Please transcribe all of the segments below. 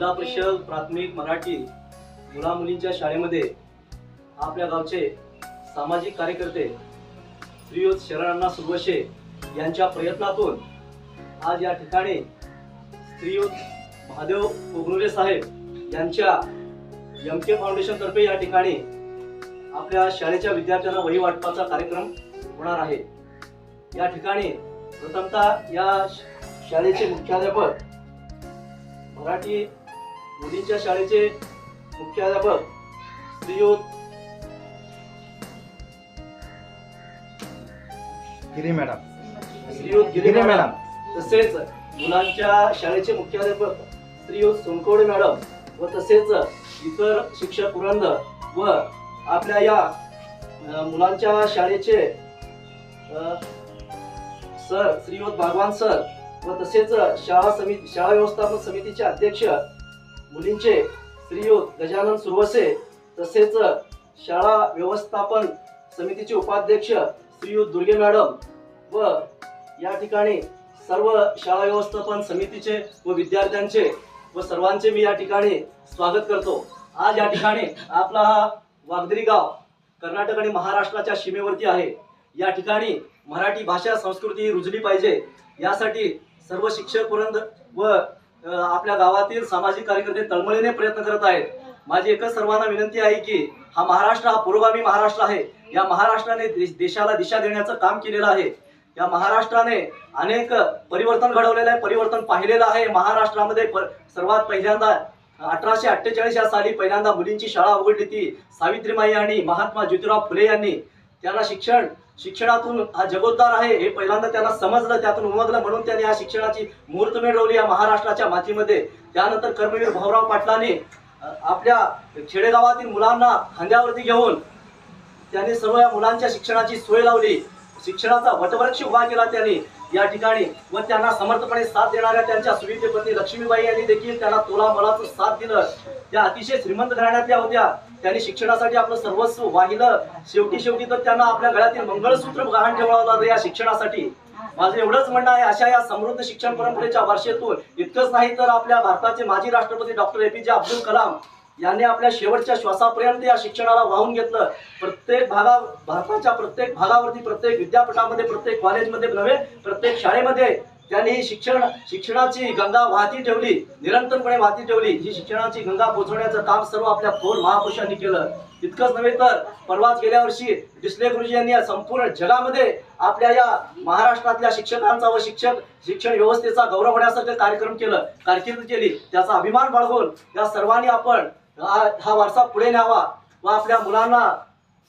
जिल्हा परिषद प्राथमिक मराठी मुला मुलींच्या शाळेमध्ये आपल्या गावचे सामाजिक कार्यकर्ते श्रीयुत शरणांना सुरवशे यांच्या प्रयत्नातून आज या ठिकाणी श्रीयुत महादेव कोगनुरे साहेब यांच्या एम के फाउंडेशनतर्फे या ठिकाणी आपल्या शाळेच्या विद्यार्थ्यांना वही वाटपाचा कार्यक्रम होणार आहे. या ठिकाणी प्रथमतः या श- शाळेचे मुख्याध्यापक मराठी मुलींच्या शाळेचे मुख्याध्यापक श्रीयुत गिरी मॅडम. श्रीयुत गिरी मॅडम. तसेच मुलांच्या शाळेचे मुख्याध्यापक श्रीयुत सोनकोडे मॅडम व तसेच इतर शिक्षक वृंद व आपल्या या मुलांच्या शाळेचे सर श्रीयुत भागवान सर व तसेच शाळा समिती शाळा व्यवस्थापन समितीचे अध्यक्ष मुलींचे श्रीयुत गजानन सुरवसे तसेच शाळा व्यवस्थापन समितीचे उपाध्यक्ष श्रीयुत दुर्गे मॅडम व या ठिकाणी सर्व शाळा व्यवस्थापन समितीचे व विद्यार्थ्यांचे व सर्वांचे मी या ठिकाणी स्वागत करतो. आज या ठिकाणी आपला हा वागदरी गाव कर्नाटक आणि महाराष्ट्राच्या सीमेवरती आहे. या ठिकाणी मराठी भाषा संस्कृती ही रुजली पाहिजे. यासाठी सर्व शिक्षक वृंद व आपल्या गावातील सामाजिक कार्यकर्ते तळमळीने प्रयत्न करत आहेत. माझी एकच सर्वांना विनंती आहे की हा महाराष्ट्र हा पुरोगामी महाराष्ट्र आहे. या महाराष्ट्राने देशाला दिशा देण्याचं काम केलेलं आहे. या महाराष्ट्राने अनेक परिवर्तन घडवलेलं आहे परिवर्तन पाहिलेलं आहे. महाराष्ट्रामध्ये सर्वात पहिल्यांदा अठराशे अठ्ठेचाळीस या साली पहिल्यांदा मुलींची शाळा उघडली ती सावित्रीमाई आणि महात्मा ज्योतिराव फुले यांनी. त्यांना शिक्षण शिक्षणातून हा जगोद्धार आहे हे पहिल्यांदा त्यांना समजलं त्यातून उमगलं. म्हणून त्यांनी या शिक्षणाची मुहूर्त मिळवली या महाराष्ट्राच्या मातीमध्ये. त्यानंतर कर्मवीर भाऊराव पाटलांनी आपल्या खेडेगावातील मुलांना खांद्यावरती घेऊन त्यांनी सर्व या मुलांच्या शिक्षणाची सोय लावली. शिक्षणाचा वटवृक्ष उभा केला त्यांनी या ठिकाणी व त्यांना समर्थपणे साथ देणाऱ्या त्यांच्या सुविधे पत्नी लक्ष्मीबाई यांनी देखील त्यांना तोला मलाचं साथ दिलं. त्या अतिशय श्रीमंत घराण्यातल्या होत्या. त्यांनी शिक्षणासाठी आपलं सर्वस्व वाहिलं. शेवटी शेवटी तर त्यांना आपल्या घरातील मंगळसूत्र गहाण ठेवावं लागलं या शिक्षणासाठी. माझं एवढंच म्हणणं आहे अशा या समृद्ध शिक्षण परंपरेच्या वर्षेतून इतकंच नाही तर आपल्या भारताचे माजी राष्ट्रपती डॉक्टर एपीजे अब्दुल कलाम यांनी आपल्या शेवटच्या श्वासापर्यंत या शिक्षणाला वाहून घेतलं. प्रत्येक भागा भारताच्या प्रत्येक भागावरती प्रत्येक विद्यापीठामध्ये प्रत्येक कॉलेजमध्ये नव्हे प्रत्येक शाळेमध्ये त्यांनी ही शिक्षण शिक्षणाची गंगा वाहती ठेवली निरंतरपणे वाहती ठेवली ही शिक्षणाची गंगा पोचवण्याचं काम सर्व आपल्या थोर महापुरुषांनी केलं. इतकंच नव्हे तर परवाच गेल्या वर्षी डिस्ले गुरुजी यांनी या संपूर्ण जगामध्ये आपल्या या महाराष्ट्रातल्या शिक्षकांचा व शिक्षक शिक्षण व्यवस्थेचा गौरव होण्यासारखं कार्यक्रम केलं कारकीर्द केली. त्याचा अभिमान बाळगून या सर्वांनी आपण हा वारसा पुढे न्यावा व आपल्या मुलांना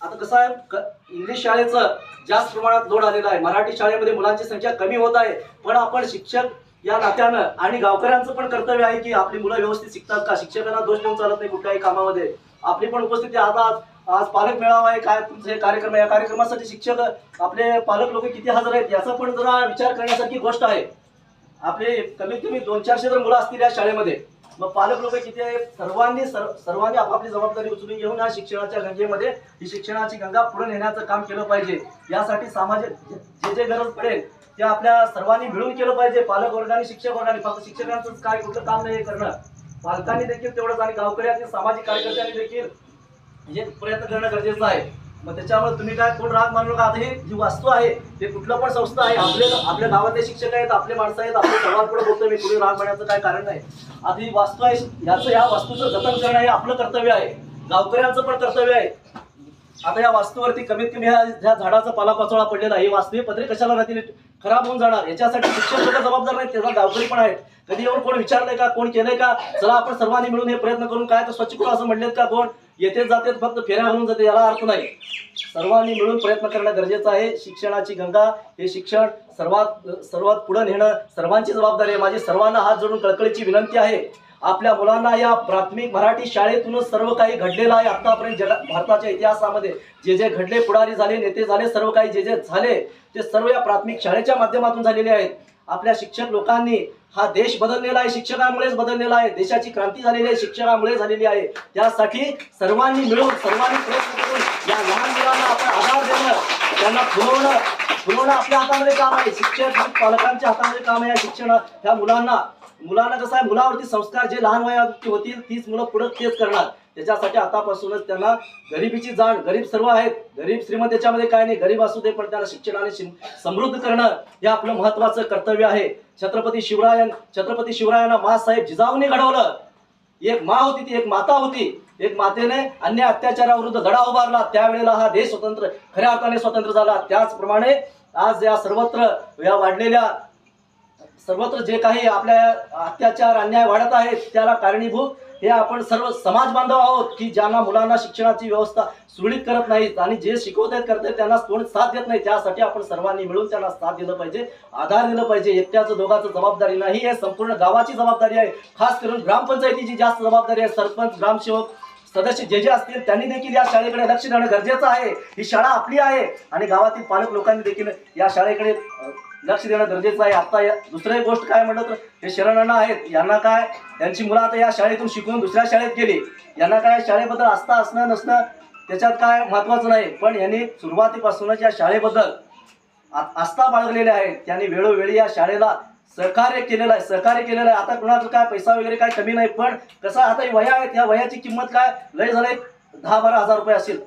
आता कसं आहे क- इंग्लिश शाळेचं जास्त प्रमाणात लोड आलेला आहे. मराठी शाळेमध्ये मुलांची संख्या कमी होत आहे. पण आपण शिक्षक या नात्यानं आणि गावकऱ्यांचं पण कर्तव्य आहे की आपली मुलं व्यवस्थित शिकतात का? शिक्षकांना दोष देऊन चालत नाही कुठल्याही कामामध्ये. आपली पण उपस्थिती आता आज आज पालक मेळावा आहे. काय तुमचं हे कार्यक्रम आहे? या कार्यक्रमासाठी शिक्षक आपले पालक लोक किती हजर आहेत याचा पण जरा विचार करण्यासारखी गोष्ट आहे. आपले कमीत कमी दोन चारशे जर मुलं असतील या शाळेमध्ये मग पालक लोक किती आहे? सर्वांनी सर्व सर्वांनी आपापली जबाबदारी उचलून घेऊन या शिक्षणाच्या गंगेमध्ये ही शिक्षणाची गंगा पुढे नेण्याचं काम केलं पाहिजे. यासाठी सामाजिक जे जे गरज पडेल ते आपल्या सर्वांनी मिळून केलं पाहिजे. पालक वर्गाने शिक्षक वर्गाने फक्त शिक्षकांचं काय कुठलं काम नाही करणं. पालकांनी देखील तेवढंच आणि गावकऱ्यांनी सामाजिक कार्यकर्त्यांनी देखील हे प्रयत्न करणं गरजेचं आहे. मग त्याच्यामुळे तुम्ही काय कोण राग मानलो का आता हे जी वास्तू आहे ते कुठलं पण संस्था आहे आपले आपल्या गावातले शिक्षक आहेत आपले माणसं आहेत आपले सर्वात पुढे बोलतोय मी कुणी राग मानण्याचं काय कारण नाही. आता ही वास्तू आहे याचं या वास्तूचं जतन करणं हे आपलं कर्तव्य आहे. गावकऱ्यांचं पण कर्तव्य आहे. आता या वास्तूवरती कमीत कमी ह्या ज्या झाडाचा पालापाचोळा पडलेला आहे. वास्तू हे पत्रे कशाला राहतील? खराब होऊन जाणार. याच्यासाठी शिक्षक लोक जबाबदार नाहीत. त्याचा गावकरी पण आहेत. कधी येऊन कोण विचारलंय का? कोण केलंय का? चला आपण सर्वांनी मिळून हे प्रयत्न करून काय तर स्वच्छ करू असं म्हणलेत का कोण? येथे जातेच फक्त फेऱ्या होऊन जाते याला अर्थ नाही. सर्वांनी मिळून प्रयत्न करणं गरजेचं आहे. शिक्षणाची गंगा हे शिक्षण सर्वात सर्वात पुढे नेणं सर्वांची जबाबदारी आहे. माझी सर्वांना हात जोडून कळकळीची विनंती आहे. आपल्या मुलांना या प्राथमिक मराठी शाळेतूनच सर्व काही घडलेलं आहे. आतापर्यंत जगा भारताच्या इतिहासामध्ये जे जे घडले पुढारी झाले नेते झाले सर्व काही जे जे झाले ते सर्व या प्राथमिक शाळेच्या माध्यमातून झालेले आहेत. आपल्या शिक्षक लोकांनी हा देश बदललेला आहे शिक्षकांमुळेच बदललेला आहे देशाची क्रांती झालेली आहे शिक्षकामुळे झालेली आहे. त्यासाठी सर्वांनी मिळून सर्वांनी प्रयत्न करून या लहान मुलांना आपण आधार देणं त्यांना पुरवणं पुरवणं आपल्या हातामध्ये काम आहे. शिक्षक पालकांच्या हातामध्ये काम आहे या शिक्षण ह्या मुलांना मुलांना कसं आहे मुलावरती संस्कार जे लहान वयात होतील तीच मुलं पुढे तेच करणार. त्याच्यासाठी आतापासूनच त्यांना गरिबीची जाण गरीब सर्व आहेत. गरीब श्रीमंत याच्यामध्ये काय नाही गरीब असू दे पण त्यांना शिक्षणाने समृद्ध करणं हे आपलं महत्वाचं कर्तव्य आहे. छत्रपती शिवरायन छत्रपती शिवरायांना मासाहेब जिजाऊने घडवलं. एक मा होती ती एक माता होती. एक मातेने अन्य अत्याचाराविरुद्ध लढा उभारला. त्यावेळेला हा देश स्वतंत्र खऱ्या अर्थाने स्वतंत्र झाला. त्याचप्रमाणे आज या सर्वत्र या वाढलेल्या सर्वत्र जे काही आपल्या अत्याचार अन्याय वाढत आहेत त्याला कारणीभूत हे आपण सर्व समाज बांधव आहोत की ज्यांना मुलांना शिक्षणाची व्यवस्था सुरळीत करत नाहीत आणि जे शिकवत आहेत करतात त्यांना कोणी साथ देत नाही त्यासाठी आपण सर्वांनी मिळून त्यांना साथ दिलं पाहिजे आधार दिलं पाहिजे. एकट्याचं दोघांचं जबाबदारी नाही हे संपूर्ण गावाची जबाबदारी आहे. खास करून ग्रामपंचायतीची जास्त जबाबदारी आहे. सरपंच ग्रामसेवक सदस्य जे जे असतील त्यांनी देखील या शाळेकडे लक्ष देणं गरजेचं आहे. ही शाळा आपली आहे आणि गावातील पालक लोकांनी देखील या शाळेकडे लक्ष देणं गरजेचं आहे. आता या- दुसरं गोष्ट काय म्हटलं तर हे शरणांना आहेत. यांना काय त्यांची मुलं आता या शाळेतून शिकून दुसऱ्या शाळेत गेली. यांना काय शाळेबद्दल आस्था असणं नसणं त्याच्यात काय महत्वाचं नाही. पण यांनी सुरुवातीपासूनच या शाळेबद्दल आस्था बाळगलेली आहे. त्यांनी वेळोवेळी या शाळेला सहकार्य केलेलं आहे. सहकार्य केलेलं आहे. आता कुणाचं काय पैसा वगैरे काय कमी नाही पण कसं आता वया आहेत. या वयाची किंमत काय? लय झालं दहा बारा हजार रुपये असेल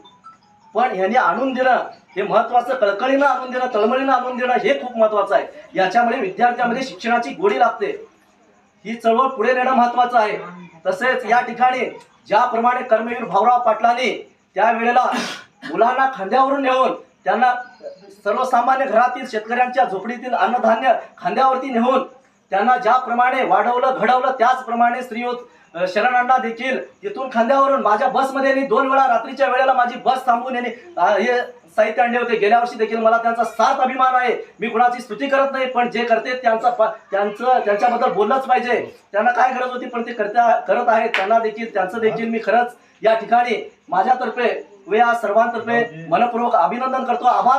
पण ह्याने आणून देणं हे महत्वाचं कळकळीनं आणून देणं तळमळीनं आणून देणं हे खूप महत्वाचं आहे. याच्यामुळे विद्यार्थ्यांमध्ये शिक्षणाची गोडी लागते. ही चळवळ पुढे नेणं महत्वाचं आहे. तसेच या ठिकाणी ज्याप्रमाणे कर्मवीर भाऊराव पाटलांनी त्यावेळेला मुलांना खांद्यावरून नेऊन त्यांना सर्वसामान्य घरातील शेतकऱ्यांच्या झोपडीतील अन्नधान्य खांद्यावरती नेऊन त्यांना ज्याप्रमाणे वाढवलं घडवलं त्याचप्रमाणे श्रीयुत शरणांना देखील तिथून खांद्यावरून माझ्या बसमध्ये दोन वेळा रात्रीच्या वेळेला माझी बस थांबून यांनी हे साहित्य आणले होते. गेल्या वर्षी देखील मला त्यांचा साथ अभिमान आहे. मी कुणाची स्तुती करत नाही पण जे करते त्यांचा त्यांचं त्यांच्याबद्दल बोललंच पाहिजे. त्यांना काय गरज होती पण ते करता करत आहेत. त्यांना देखील त्यांचं देखील मी खरंच या ठिकाणी माझ्यातर्फे व या सर्वांतर्फे मनपूर्वक अभिनंदन करतो. आभार.